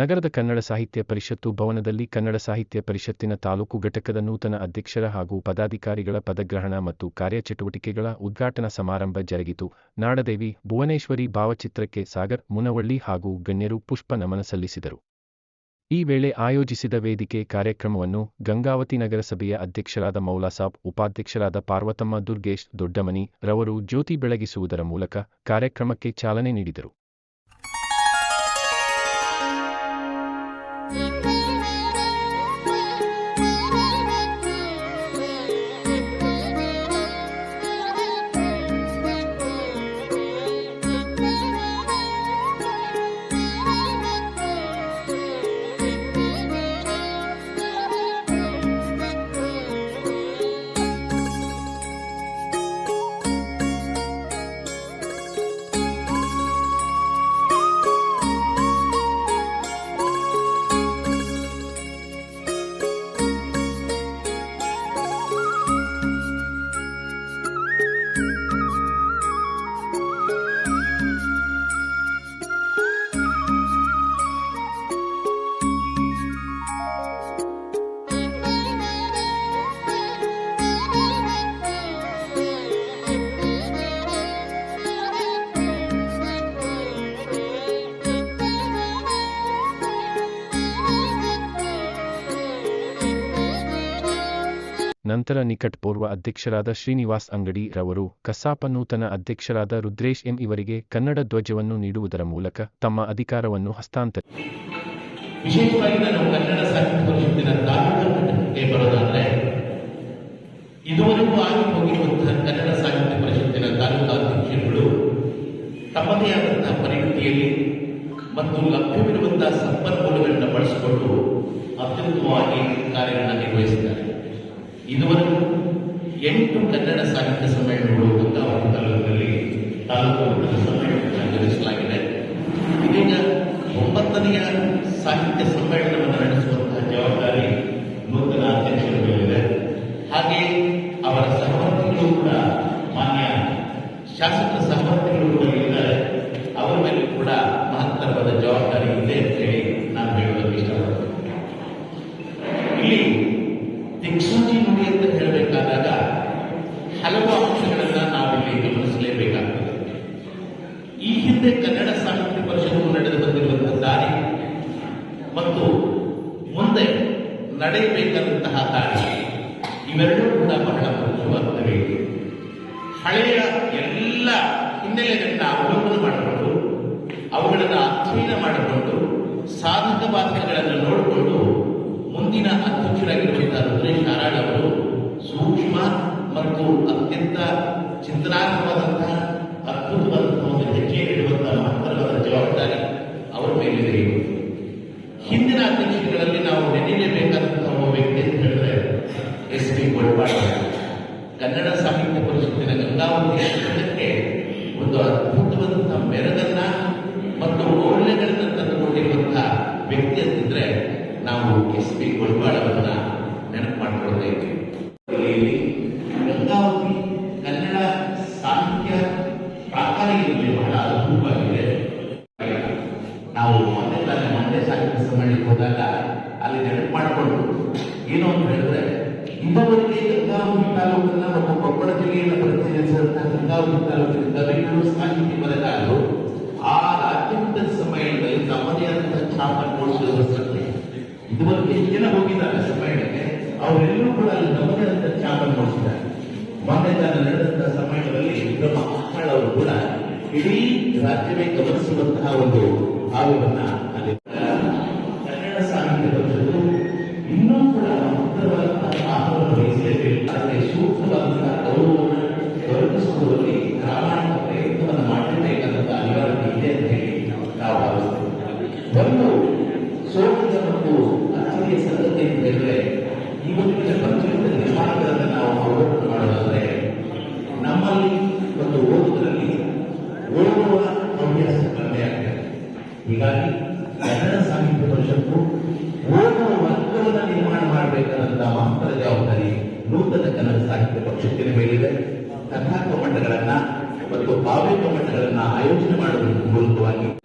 ನಗರದ ಕನ್ನಡ ಸಾಹಿತ್ಯ ಪರಿಷತ್ತು ಭವನದಲ್ಲಿ ಕನ್ನಡ ಸಾಹಿತ್ಯ ಪರಿಷತ್ತಿನ ತಾಲೂಕು ಘಟಕದ ನೂತನ ಅಧ್ಯಕ್ಷರ ಹಾಗೂ ಪದಾಧಿಕಾರಿಗಳ ಪದಗ್ರಹಣ ಮತ್ತು ಕಾರ್ಯಚಟುವಟಿಕೆಗಳ ಉದ್ಘಾಟನಾ ಸಮಾರಂಭ ಜರುಗಿತು. ನಾಡದೇವಿ, ಭುವನೇಶ್ವರಿ ಭಾವಚಿತ್ರಕ್ಕೆ ಸಾಗರ್, ಮುನವಳ್ಳಿ ಹಾಗೂ ಗಣ್ಯರು ಪುಷ್ಪ ನಮನ ಸಲ್ಲಿಸಿದರು. ಈ ವೇಳೆ ಆಯೋಜಿಸಿದ ವೇದಿಕೆ ಕಾರ್ಯಕ್ರಮವನ್ನು ಗಂಗಾವತಿ ನಗರಸಭೆಯ ಅಧ್ಯಕ್ಷರಾದ ಮೌಲಾಸಾಬ್, ಉಪಾಧ್ಯಕ್ಷರಾದ ಪಾರ್ವತಮ್ಮ ದುರ್ಗೇಶ್ ದೊಡ್ಡಮನಿ ರವರು ಜ್ಯೋತಿ ಬೆಳಗಿಸುವುದರ ಮೂಲಕ ಕಾರ್ಯಕ್ರಮಕ್ಕೆ ಚಾಲನೆ ನೀಡಿದರು. ನಂತರ ನಿಕಟ್ ಪೂರ್ವ ಅಧ್ಯಕ್ಷರಾದ ಶ್ರೀನಿವಾಸ್ ಅಂಗಡಿ ರವರು, ಕಸಾಪ ನೂತನ ಅಧ್ಯಕ್ಷರಾದ ರುದ್ರೇಶ್ ಎಂ ಇವರಿಗೆ ಕನ್ನಡ ಧ್ವಜವನ್ನು ನೀಡುವುದರ ಮೂಲಕ ತಮ್ಮ ಅಧಿಕಾರವನ್ನು ಹಸ್ತಾಂತರ ವಿಶೇಷವಾಗಿ ನಾನು ಕನ್ನಡ ಸಾಹಿತ್ಯ ಪರಿಷತ್ತಿನ ತಾಲೂಕು ಬರೋದಾದ್ರೆ, ಇದುವರೆಗೂ ಆಗಿ ಹೋಗಿರುವಂತಹ ಕನ್ನಡ ಸಾಹಿತ್ಯ ಪರಿಷತ್ತಿನ ತಾಲೂಕು ಅಧ್ಯಕ್ಷರುಗಳು ತಮ್ಮದೇ ಆದಂತಹ ಪರಿಮಿತಿಯಲ್ಲಿ ಮತ್ತು ಲಭ್ಯವಿರುವಂತಹ ಸಂಪನ್ಮೂಲಗಳನ್ನು ಬಳಸಿಕೊಂಡು ಅತ್ಯುತ್ತಮವಾಗಿ ಕಾರ್ಯಗಳನ್ನು ನಿರ್ವಹಿಸಿದ್ದಾರೆ. ಇದುವರೆಗೂ ಎಂಟು ಕನ್ನಡ ಸಾಹಿತ್ಯ ಸಮ್ಮೇಳನಗಳು ಗಂಗಾವತಿ ತಾಲೂಕಿನಲ್ಲಿ, ತಾಲೂಕು ಮಟ್ಟದ ಆಚರಿಸಲಾಗಿದೆ ಇದೀಗ ಒಂಬತ್ತನೆಯ ಸಾಹಿತ್ಯ ಸಮ್ಮೇಳನವನ್ನು ನಡೆಸುವಂತಹ ಈ ಹಿಂದೆ ಕನ್ನಡ ಸಾಹಿತ್ಯ ಪರಿಷತ್ತು ನಡೆದು ಬಂದಿರುವಂತಹ ದಾರಿ ಮತ್ತು ಮುಂದೆ ನಡೆಯಬೇಕಾದಂತಹ ದಾರಿ ಇವೆರಡೂ ಕೂಡ ಬಹಳ ಮುಖ್ಯವಾಗುತ್ತವೆ ಹಳೆಯ ಎಲ್ಲ ಹಿನ್ನೆಲೆಗಳನ್ನ ಅವಲಂಬನೆ ಮಾಡಿಕೊಂಡು, ಅವುಗಳನ್ನು ಅಧ್ಯಯನ ಮಾಡಿಕೊಂಡು, ಸಾಧಕ ಬಾಧಕಗಳನ್ನು ನೋಡಿಕೊಂಡು ಮುಂದಿನ ಅಧ್ಯಕ್ಷರಾಗಿರುವಂತಹ ರುದ್ರೇಶ್ ನಾರಾಯಣ ಅವರು ಸೂಕ್ಷ್ಮ ಮತ್ತು ಅತ್ಯಂತ ಚಿಂತನಾತ್ಮಕವಾದಂತಹ ಅದ್ಭುತವಾದಂತಹ ಒಂದು ಹೆಜ್ಜೆ ಇದುವರೆಗೆ ಗಂಗಾವತಿ ತಾಲೂಕನ್ನ ಮತ್ತು ಕೊಪ್ಪಳ ಜಿಲ್ಲೆಯನ್ನು ಪ್ರತಿನಿಧಿಸಿದಂತಹ ಗಂಗಾವತಿ ತಾಲೂಕಿನಿಂದ ಬೆಂಗಳೂರು ಸಾಹಿತಿ ಬರಗಾರರು ಆ ರಾಜ್ಯಮಟ್ಟದ ಸಮ್ಮೇಳನದಲ್ಲಿ ತಮ್ಮದೇ ಆದಂತಹ ಛಾಪನ್ನು ಮೂಡಿಸಿರುವ ಸಂತೆ ಇದುವರೆಗೆ ಎಷ್ಟು ಹೋಗಿದ್ದಾರೆ ಸಮ್ಮೇಳನಕ್ಕೆ ಅವರೆಲ್ಲರೂ ಕೂಡ ಅಲ್ಲಿ ತಮ್ಮದೇ ಆದಂತಹ ಛಾಪನ್ನು ಮೂಡಿಸಿದ್ದಾರೆ ಮೊನ್ನೆ ತಾನೇ ನಡೆದಂತಹ ಸಮ್ಮೇಳನದಲ್ಲಿ ವಿಕ್ರಮ ಅವರು ಕೂಡ ಇಡೀ ರಾಜ್ಯವೇ ಗಮನಿಸುವಂತಹ ಒಂದು ಭಾವವನ್ನ ಅಲ್ಲಿ ಹೀಗಾಗಿ ಕನ್ನಡ ಸಾಹಿತ್ಯ ಪರಿಷತ್ತು ಓದುವ ವರ್ಗವನ್ನ ನಿರ್ಮಾಣ ಮಾಡಬೇಕಾದಂತಹ ಮಹತ್ವದ ಜವಾಬ್ದಾರಿ ನೂತನ ಕನ್ನಡ ಸಾಹಿತ್ಯ ಪರಿಷತ್ತಿನ ಮೇಲಿದೆ. ಕಥಾಕ ಮಟ್ಟಗಳನ್ನ ಮತ್ತು ಕಾವ್ಯ ಮಟ್ಟಗಳನ್ನ ಆಯೋಜನೆ ಮಾಡುವುದು ಮೂಲಕವಾಗಿ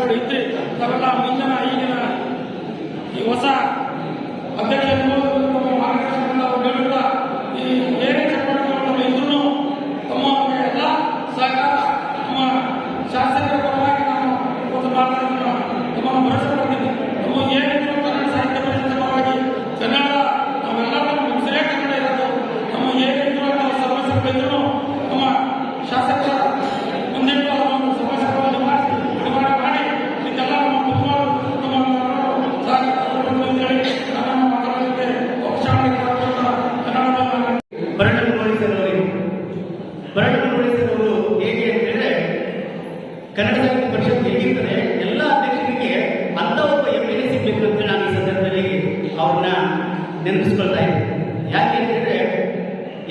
ನೋಡಿ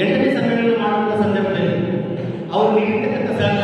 எட்டரை சங்கங்கள் மாறுகிற சந்தர்ப்பத்தில் அவர் நீட்டத்தக்க சங்க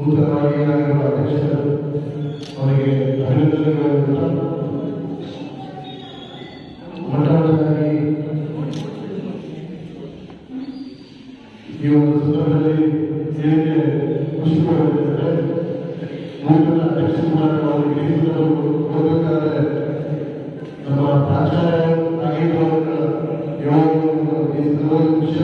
ನೂತನವಾಗಿ ಏನಾಗಿರುವ ಅಧ್ಯಕ್ಷರು ಅವರಿಗೆ ಅಭಿನಂದನೆಗಳನ್ನು ಈ ಒಂದು ಸಂದರ್ಭದಲ್ಲಿ ಏನೇ ಖುಷಿ ಮಾಡಬೇಕೆಂದರೆ ನೂತನ ಅವರಿಗೆ ಹೋಗಬೇಕಾದ್ರೆ ನಮ್ಮ ಪ್ರಾಚಾರ್ಯ ಆಗಿರುವಂತಹ ಯೋಗ ಈ ಸಂದರ್ಭದಲ್ಲಿ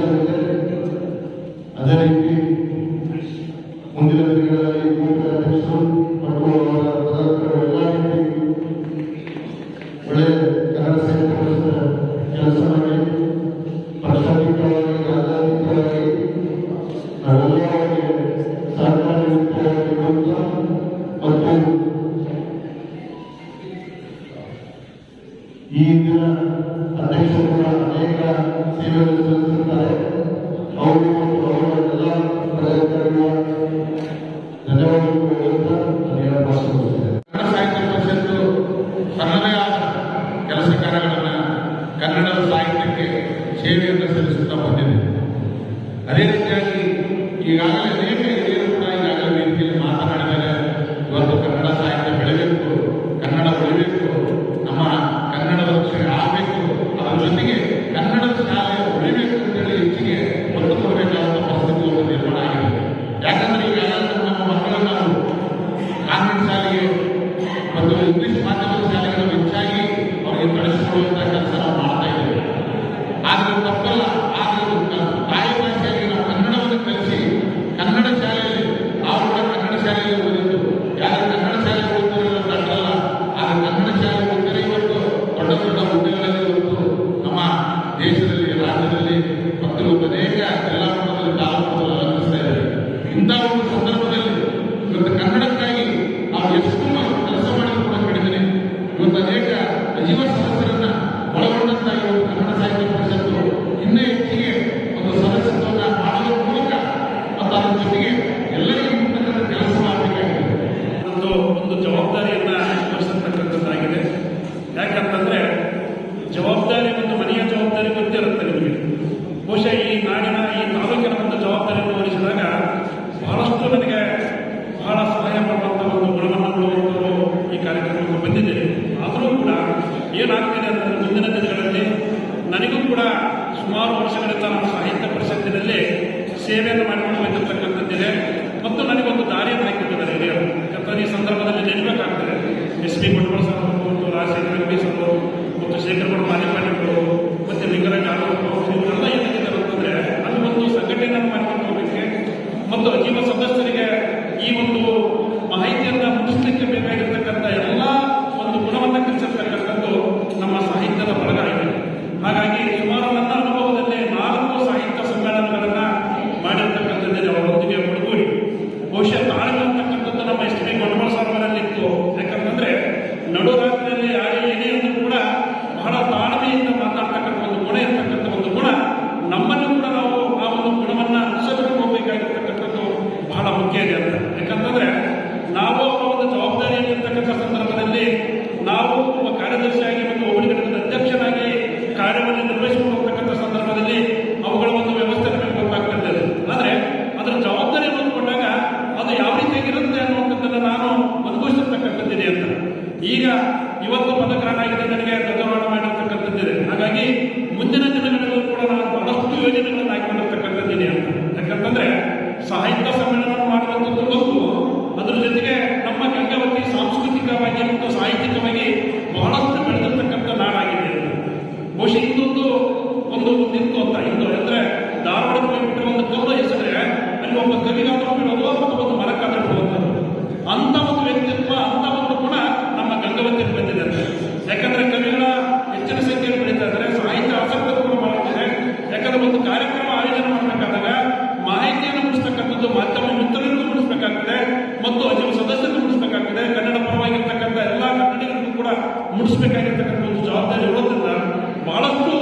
Lord. ಕೂಡ ಸುಮಾರು ವರ್ಷಗಳಿಂದ ನಮ್ಮ ಸಾಹಿತ್ಯ ಪರಿಷತ್ತಿನಲ್ಲಿ ಸೇವೆಯನ್ನು ಮಾಡಿಕೊಂಡು ಬಂದಿರತಕ್ಕಂಥದ್ದಿದೆ. ಮತ್ತು ನನಗೊಂದು ದಾರಿಯನ್ನು ಹಾಕಿದ್ದಾರೆ ಹಿರಿಯರು. ಯಾಕಂದರೆ ಈ ಸಂದರ್ಭದಲ್ಲಿ ನೆನಪಾಗ್ತದೆ ಎಸ್ ಪಿ ಮಂಡೋಳ ಸರ್ ಮತ್ತು ರಾಜಶೇಖರ ಬಿ ಸರ್ ಅವರು, ಮತ್ತು ಶೇಖರಗೌಡ ಮಾಲಿಪಾಣಿಗಳು ಮತ್ತು ಲಿಂಗರಾಜ್ ಆರೋಪ ಇವರೆಲ್ಲ ಏನಾಗಿದ್ದಾರೆ ಅಂತಂದರೆ ಅಲ್ಲಿ ಒಂದು ಸಂಘಟನೆಯನ್ನು ಮಾಡಿಕೊಂಡು ಹೋಗಲಿಕ್ಕೆ ಮತ್ತು ಅಜೀವ ಸದಸ್ಯರಿಗೆ ಈ ಒಂದು ಮಾಹಿತಿಯನ್ನು ಮುಗಿಸಲಿಕ್ಕೆ ಬೇಕಾಗಿರ್ತಕ್ಕಂಥ ಮುಗಿಸಬೇಕಾಗಿರ್ತಕ್ಕಂಥ ಒಂದು ಜವಾಬ್ದಾರಿ ಇರೋದ್ರಿಂದ ಬಹಳಷ್ಟು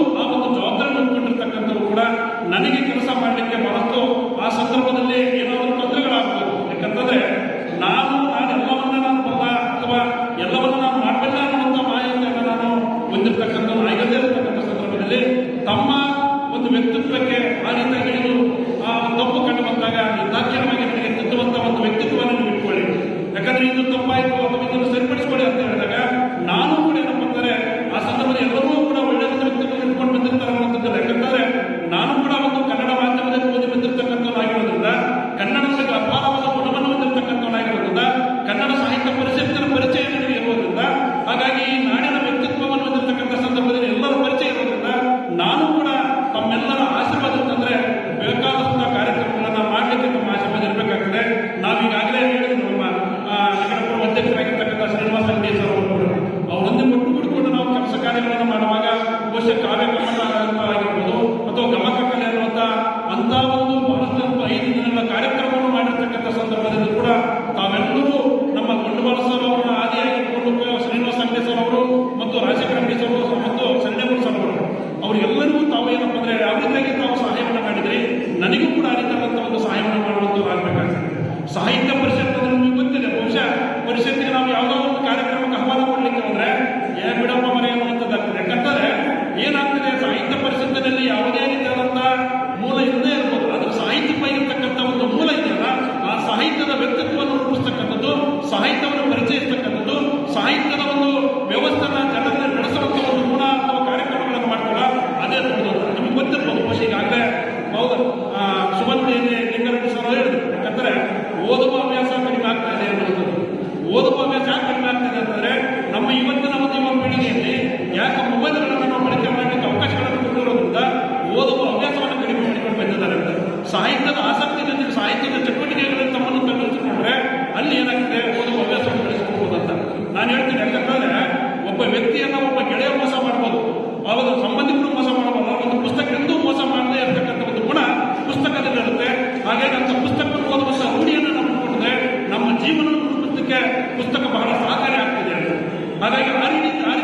ಪುಸ್ತಕಕ್ಕೆ ಪುಸ್ತಕ ಬಹಳ ಸಹಕಾರಿ ಆಗ್ತಿದೆ ಇದೆ ಹಾಗಾಗಿ ಆ ರೀತಿ ಜಾರಿ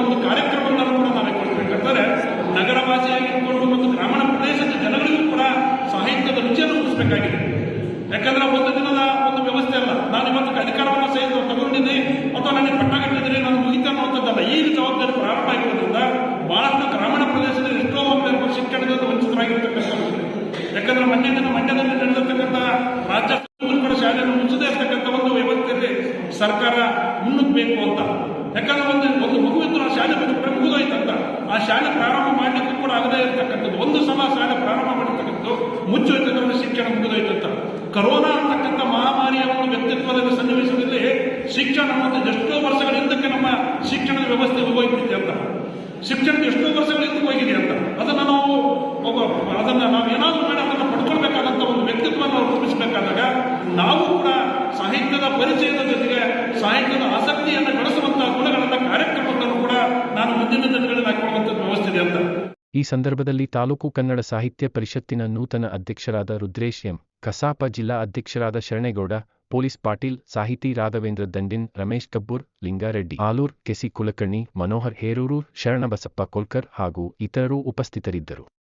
ಒಂದು ಕಾರ್ಯಕ್ರಮವನ್ನು ಕೂಡ ನಾನು ಕೊಡಬೇಕಂತಾರೆ ನಗರ ಭಾಷೆಯಾಗಿರ್ಬೋದು ಮತ್ತು ಗ್ರಾಮೀಣ ಪ್ರದೇಶದ ಜನಗಳಿಗೂ ಕೂಡ ಸಾಹಿತ್ಯದ ರುಚಿಯನ್ನು ರೂಪಿಸಬೇಕಾಗಿದೆ ಯಾಕಂದ್ರೆ ಒಂದು ದಿನದ ಒಂದು ವ್ಯವಸ್ಥೆ ಅಲ್ಲ. ನಾನು ಇವತ್ತು ಅಧಿಕಾರ ಸರ್ಕಾರ ಮುನ್ನುಗ್ಬೇಕು ಅಂತ. ಯಾಕಂದ್ರೆ ಒಂದು ಒಂದು ಮಗು ಇದ್ದರು ಆ ಶಾಲೆ ಬಿಟ್ಟು ಮುಗಿದೋಯ್ತಂತ ಆ ಶಾಲೆ ಪ್ರಾರಂಭ ಮಾಡಲಿಕ್ಕೂ ಕೂಡ ಆಗದೇ ಇರತಕ್ಕಂಥದ್ದು. ಒಂದು ಸಲ ಶಾಲೆ ಪ್ರಾರಂಭ ಮಾಡಿರ್ತಕ್ಕಂಥದ್ದು ಮುಚ್ಚೋಯ್ತಂದ್ರೆ ಶಿಕ್ಷಣ ಮುಗಿದೋಯ್ತಂತ ಕರೋನಾ ಅಂತಕ್ಕಂಥ ಮಹಾಮಾರಿಯ ಒಂದು ವ್ಯಕ್ತಿತ್ವದಲ್ಲಿ ಸನ್ನಿವೇಶದಲ್ಲಿ ಶಿಕ್ಷಣ ಮತ್ತು ಎಷ್ಟೋ ವರ್ಷಗಳ ಹಿಂದಕ್ಕೆ ನಮ್ಮ ಶಿಕ್ಷಣದ ವ್ಯವಸ್ಥೆ ಹೋಗೋಗ್ಬಿಟ್ಟಿದೆ ಅಂತ. ಶಿಕ್ಷಣದ ಎಷ್ಟೋ ಸಾಹಿತ್ಯದ ಆಸಕ್ತಿಯನ್ನು ಬೆಳೆಸುವಂತಹ ಗುಣಗಳನ್ನ ಕಾರ್ಯಕ್ರಮಗಳನ್ನು ಕೂಡ ನಾನು ಮುಂದಿನ ದಿನಗಳಲ್ಲಿ ಹಾಕೊಳ್ಳುವಂಥದ್ದು ವ್ಯವಸ್ಥೆ ಅಂತ. ಈ ಸಂದರ್ಭದಲ್ಲಿ ತಾಲೂಕು ಕನ್ನಡ ಸಾಹಿತ್ಯ ಪರಿಷತ್ತಿನ ನೂತನ ಅಧ್ಯಕ್ಷರಾದ ರುದ್ರೇಶ್ ಎಂ, ಕಸಾಪ ಜಿಲ್ಲಾ ಅಧ್ಯಕ್ಷರಾದ ಶರಣೇಗೌಡ, ಪೊಲೀಸ್ ಪಾಟೀಲ್, ಸಾಹಿತಿ ರಾಘವೇಂದ್ರ ದಂಡಿನ್, ರಮೇಶ್ ಕಬ್ಬೂರ್, ಲಿಂಗಾರೆಡ್ಡಿ, ಆಲೂರ್ ಕೆಸಿ ಕುಲಕರ್ಣಿ, ಮನೋಹರ್ ಹೇರೂರು, ಶರಣಬಸಪ್ಪ ಕೊಲ್ಕರ್ ಹಾಗೂ ಇತರರು ಉಪಸ್ಥಿತರಿದ್ದರು.